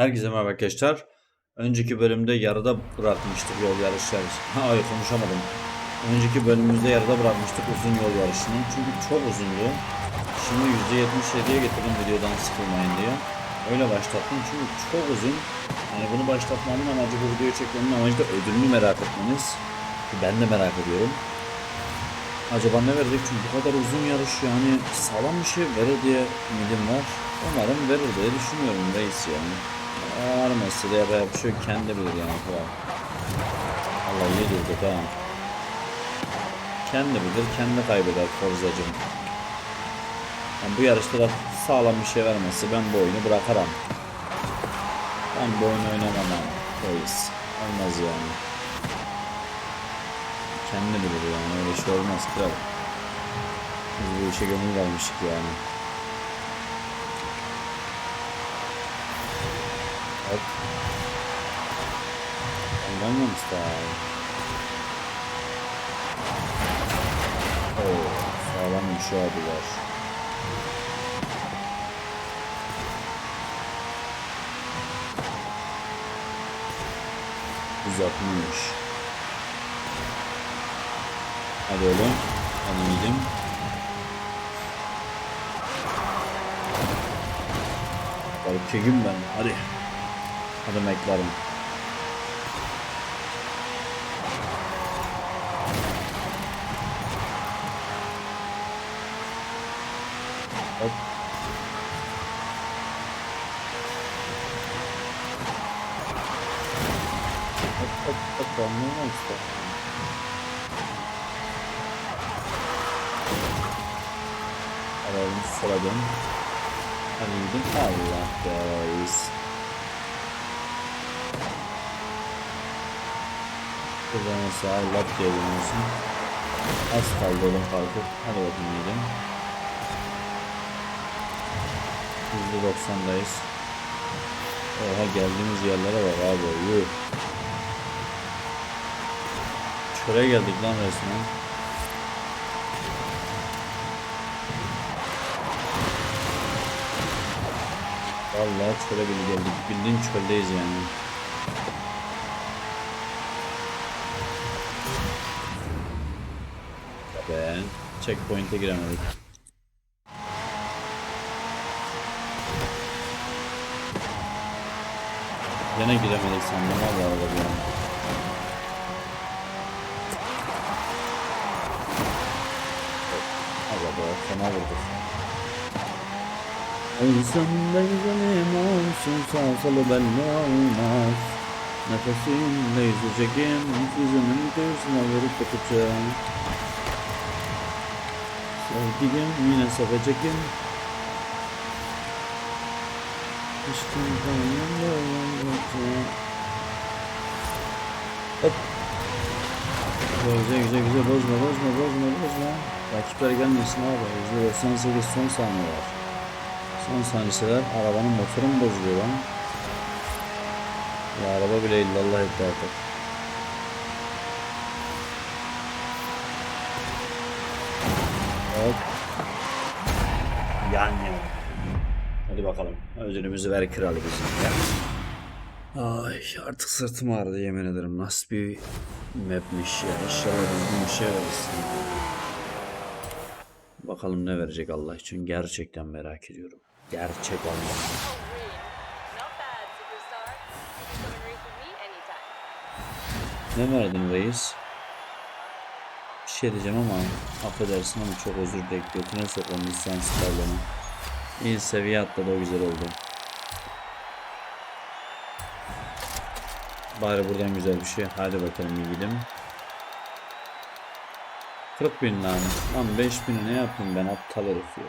Herkese merhaba arkadaşlar. Önceki bölümde yarıda bırakmıştık yol yarışları. Ay konuşamadım. Önceki bölümümüzde yarıda bırakmıştık uzun yol yarışını. Çünkü çok uzundu. Şimdi %77'ye getirdim videodan sıkılmayın diye. Öyle başlattım çünkü çok uzun. Yani bunu başlatmamın amacı bu videoyu çekmemin amacı da ödülünü merak etmeniz. Ben de merak ediyorum. Acaba ne verecek? Çünkü bu kadar uzun yarış yani sağlam bir şey verir diye ümidim var. Umarım verir diye düşünüyorum reis yani. Vermezse de yapacak bir şey. Kendi bilir yani falan. Allah iyi durduk ha. Kendi bilir, kendi kaybeder Forza'cım. Yani bu yarışta da sağlam bir şey vermezse ben bu oyunu bırakarım. Ben bu oyunu oynamam abi. Olmaz yani. Kendi bilir yani öyle şey olmaz kral. Biz bu işe gönül vermiştik yani. Hop. Style. Oo, sağlam bir şey abiler. Uzatmış. Hadi oğlum. Hadi yiğidim. Erkeğim ben. Hadi. Hadi McLaren. Hop. Hop hop hop. Anlayamam işte. Alalım sola dön. Hadi gidin. Allah be Buradan sağa lap diye dönüyorsun. Az kaldı oğlum kalkıp. Hadi bakayım gidelim. %90'dayız. Oha geldiğimiz yerlere bak abi. Yuh. Çöre geldik lan resmen. Vallahi çöle bile geldik. Bildiğin çöldeyiz yani. Be, checkpoint'e giremedik. Yine giremedik sandım valla arada bir an. Araba fena vurduk. Olsam da güzelim olsun sağ belli olmaz Nefesimle yüzeceğim Yüzümün göğsüne vurup bakacağım Sevdiğim yine seveceğim Aşkım kanımda yanacağım Hop. Güzel güzel güzel. Bozma bozma bozma bozma. Rakipler gelmesin abi. %98 son saniye var. Son saniyeler arabanın motoru mu bozuluyor lan? Ya araba bile illallah etti artık. Hop. Yan yan. Hadi bakalım. Ödülümüzü ver kralı bizim ya. Ay artık sırtım ağrıdı yemin ederim. Nasıl bir mapmiş ya. İnşallah düzgün bir şey verirsin. Bakalım ne verecek Allah için gerçekten merak ediyorum. Gerçek anytime. Ne verdin reis? Şey diyeceğim ama affedersin ama çok özür dilerim. Götüne sokalım lisans kavramı. İyi seviye atladı o güzel oldu. Bari buradan güzel bir şey. Hadi bakalım yiğidim. 40 bin lan. Lan 5 bini ne yaptım ben aptal herif ya.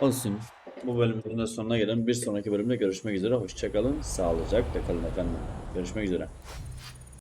Olsun. Bu bölümün de sonuna gelen bir sonraki bölümde görüşmek üzere. Hoşçakalın. Sağlıcakla kalın efendim. Görüşmek üzere.